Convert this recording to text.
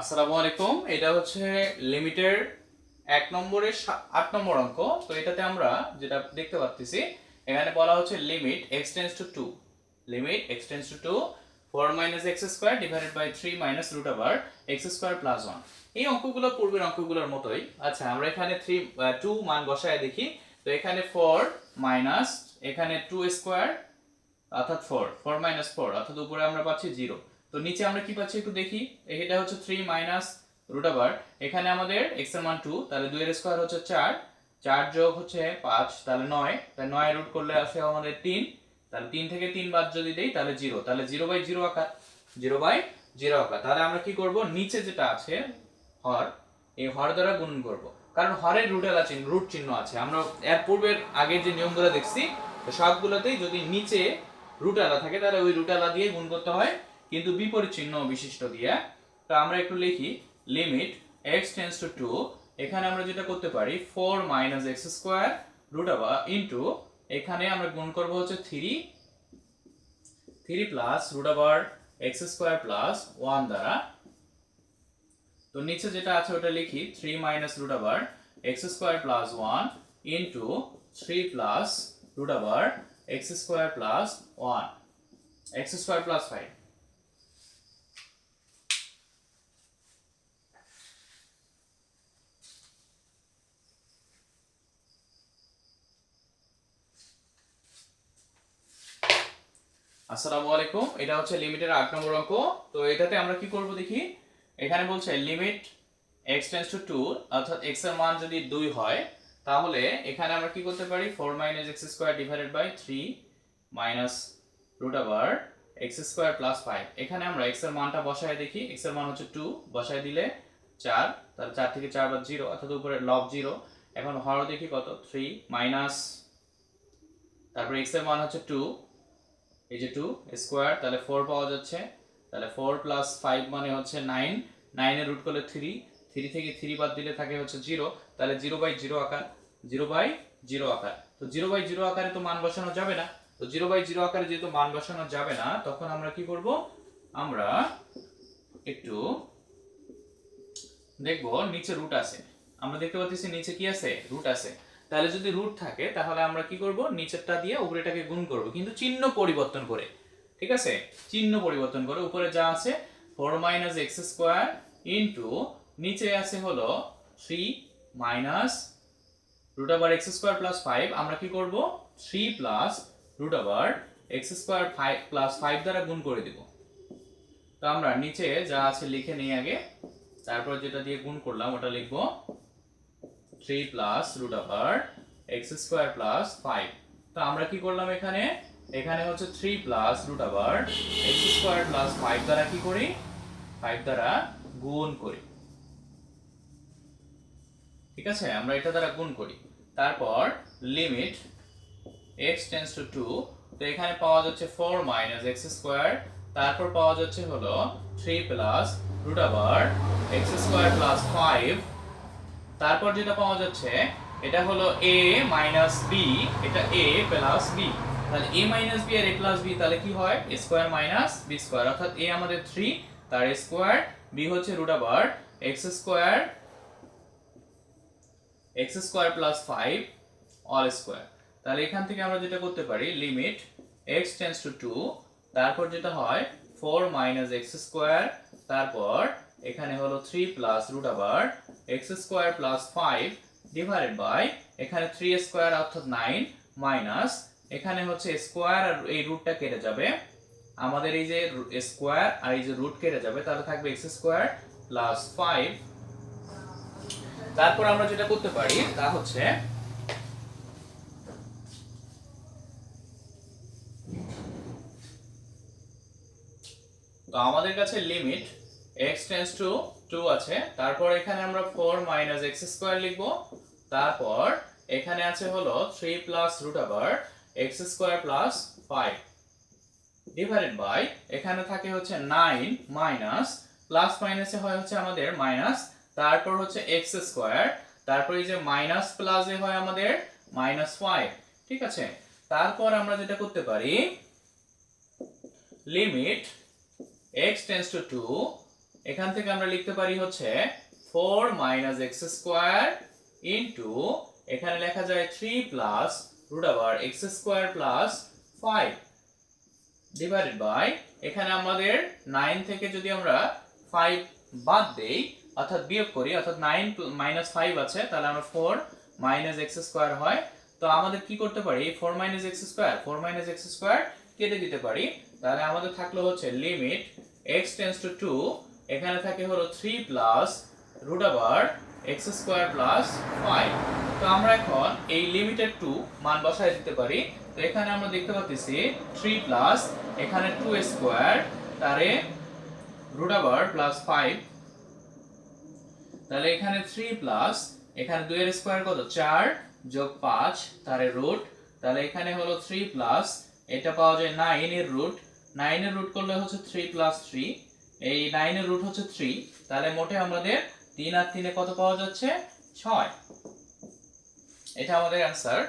আসসালামু আলাইকুম। এটা হচ্ছে লিমিটের এক নম্বরের আট নম্বর অঙ্ক। তো এটাতে আমরা যেটা দেখতে পাচ্ছি এখানে বলা হচ্ছে limit x tends to two limit x tends to two four minus x square divided by three minus root আবার এক্স স্কোয়ার প্লাস ওয়ান এই অঙ্কগুলো পূর্বের অঙ্কগুলোর মতোই। আচ্ছা আমরা এখানে থ্রি টু মান বসায় দেখি। তো এখানে ফোর মাইনাস এখানে টু স্কোয়ার অর্থাৎ ফোর ফোর মাইনাস ফোর অর্থাৎ উপরে আমরা পাচ্ছি জিরো তো নিচে আমরা কি পাচ্ছি একটু দেখি? এটা হচ্ছে থ্রি মাইনাস রুট আবার এখানে আমাদের এক্সের মান টু তাহলে দুই এর স্কোয়ার হচ্ছে চার। চার যোগ হচ্ছে পাঁচ, তাহলে নয়। তাহলে নয় রুট করলে আসে আমাদের তিন। তাহলে তিন থেকে তিন বাদ যদি দেই, তাহলে জিরো তাহলে জিরো বাই জিরো আকার জিরো বাই জিরো আকার। তাহলে আমরা কি করব? নিচে যেটা আছে, হর, এই হর দ্বারা গুণ করব। কারণ হরের রুটেলা চিহ্ন রুট চিহ্ন আছে। আমরা এর পূর্বের আগে যে নিয়মগুলো দেখছি সবগুলোতেই যদি নিচে রুটালা থাকে, তাহলে ওই রুটালা দিয়ে গুণ করতে হয় কিন্তু বিপরীত চিহ্ন বিশিষ্ট দিয়ে, তো আমরা একটু লিখি limit x tends to two এখানে আমরা যেটা করতে পারি four minus x square root আবার ইন্টু এখানে আমরা গুণ করব হচ্ছে থ্রি থ্রি প্লাস রুট আবার এক্স স্কোয়ার প্লাস ওয়ান দ্বারা। তো নিচে যেটা আছে ওটা লিখি থ্রি মাইনাস রুট আবার x square plus one into three plus root আবার x square plus one x square plus five আসসালামু আলাইকুম। এটা হচ্ছে লিমিটের আট নম্বর অঙ্ক। তো এটাতে আমরা কি করব দেখি? এখানে বলছে limit x tends to two অর্থাৎ x এর মান যদি দুই হয়, তাহলে এখানে আমরা কি করতে পারি? Four minus x square divided by three minus root আবার এক্স স্কোয়ার প্লাস ফাইভ এখানে আমরা x এর মানটা বসায় দেখি। x এর মান হচ্ছে টু বসায় দিলে চার। তাহলে চার থেকে চার বার জিরো অর্থাৎ উপরে লব জিরো এখন হর দেখি কত? থ্রি মাইনাস তারপরে x এর মান হচ্ছে টু এই যে টু স্কোয়ার তাহলে ফোর পাওয়া যাচ্ছে। তাহলে ফোর প্লাস ফাইভ মানে হচ্ছে নাইন রুট করলে থ্রি থ্রি থেকে থ্রি বাদ দিলে থাকে হচ্ছে জিরো তাহলে জিরো বাই জিরো আকার। জিরো বাই জিরো আকার। তো জিরো বাই জিরো আকারে তো মান বসানো যাবে না। তো জিরো বাই জিরো আকারে যেহেতু মান বসানো যাবে না, তখন আমরা কি করব? আমরা একটু দেখব নিচে রুট আছে। আমরা দেখতে পাচ্ছি নিচে কি আছে? রুট আছে। তাহলে যদি রুট থাকে, তাহলে আমরা কি করব? নিচেরটা দিয়ে উপরেটাকে গুণ করব। কিন্তু চিহ্ন পরিবর্তন করে। ঠিক আছে? চিহ্ন পরিবর্তন করে উপরে যা আছে four minus x square into নিচে আছে হলো থ্রি মাইনাস রুট আবার এক্স স্কোয়ার প্লাস ফাইভ আমরা কি করব? থ্রি প্লাস রুট আবার x square five plus five দ্বারা গুণ করে দিব। তো আমরা নিচে যা আছে লিখে নিই আগে। তারপর যেটা দিয়ে গুণ করলাম, ওটা লিখব থ্রি প্লাস রুট আবার এক্স স্কোয়ার প্লাস ফাইভ তো আমরা কি করলাম এখানে? এখানে হচ্ছে থ্রি প্লাস রুট আবার এক্স স্কোয়ার প্লাস ফাইভ দ্বারা কি করি? ফাইভ দ্বারা গুণ করি। ঠিক আছে? আমরা এটা দ্বারা গুণ করি। তারপর limit x tends to two তো এখানে পাওয়া যাচ্ছে ফোর মাইনাস এক্স স্কোয়ার তারপর পাওয়া যাচ্ছে হলো three plus root over x square plus five তারপর যেটা পাওয়া যাচ্ছে, এটা হলো a মাইনাস বি এটা a প্লাস বি তাহলে a মাইনাস বি আর a প্লাস বি তাহলে কি হয়? A square minus b square অর্থাৎ a আমাদের 3 তার স্কোয়ার b হচ্ছে রুট আবার x square x square plus 5 all square তাহলে এখান থেকে আমরা যেটা করতে পারি লিমিট x টেন্স টু 2 তারপর যেটা হয় 4 মাইনাস এক্স স্কোয়ার তারপর এখানে হলো 3 প্লাস রুট আবার x square plus five divided by এখানে থ্রি স্কোয়ার অর্থাৎ নাইন মাইনাস এখানে হচ্ছে স্কোয়ার আর এই রুটটা কেটে যাবে। আমাদের এই যে স্কোয়ার আর এই যে রুট কেটে যাবে, তাহলে থাকবে এক্স স্কোয়ার প্লাস ফাইভ তারপর আমরা যেটা করতে পারি, তা হচ্ছে তো আমাদের কাছে লিমিট x টেন্স টু 2 আছে। তারপর এখানে আমরা 4 মাইনাস এক্স স্কোয়ার লিখব। তারপর এখানে আছে হলো 3 প্লাস রুট আবার x square plus 5 divided by এখানে থাকে হচ্ছে 9 মাইনাস প্লাস মাইনাসে হয় হচ্ছে আমাদের মাইনাস তারপর হচ্ছে এক্স স্কোয়ার তারপর এই যে মাইনাস প্লাসে হয় আমাদের মাইনাস 5 ঠিক আছে? তারপর আমরা যেটা করতে পারি লিমিট x টেন্স টু 2 এখান থেকে আমরা লিখতে পারি হচ্ছে four minus x square into এখানে লেখা যায় থ্রি প্লাস রুট আবার x square plus five divided by এখানে আমাদের নাইন থেকে যদি আমরা ফাইভ বাদ দেই, অর্থাৎ বিয়োগ করি, অর্থাৎ নাইন মাইনাস ফাইভ আছে, তাহলে আমরা ফোর মাইনাস এক্স স্কোয়ার হয়। তো আমাদের কি করতে পারি? Four minus x square four minus x square কেটে দিতে পারি। তাহলে আমাদের থাকল হচ্ছে limit x tends to two এখানে থাকে হলো থ্রি প্লাস রুট আবার এক্স স্কোয়ার প্লাস ফাইভ তো আমরা এখন এই লিমিটেড টু মান বসায় দিতে পারি। তো এখানে আমরা দেখতে পাচ্ছি থ্রি প্লাস এখানে টু স্কোয়ার তারে রুট আবার প্লাস ফাইভ তাহলে এখানে থ্রি প্লাস এখানে দুইয়ের স্কোয়ার কত? চার যোগ পাঁচ, তারে রুট তাহলে এখানে হলো থ্রি প্লাস এটা পাওয়া যায় নাইন এর রুট নাইন এর রুট করলে হচ্ছে থ্রি প্লাস থ্রি এই নাইনের রুট হচ্ছে থ্রি তাহলে মোটে আমাদের তিন আর তিনে কত পাওয়া যাচ্ছে? ছয়। এটা আমাদের অ্যান্সার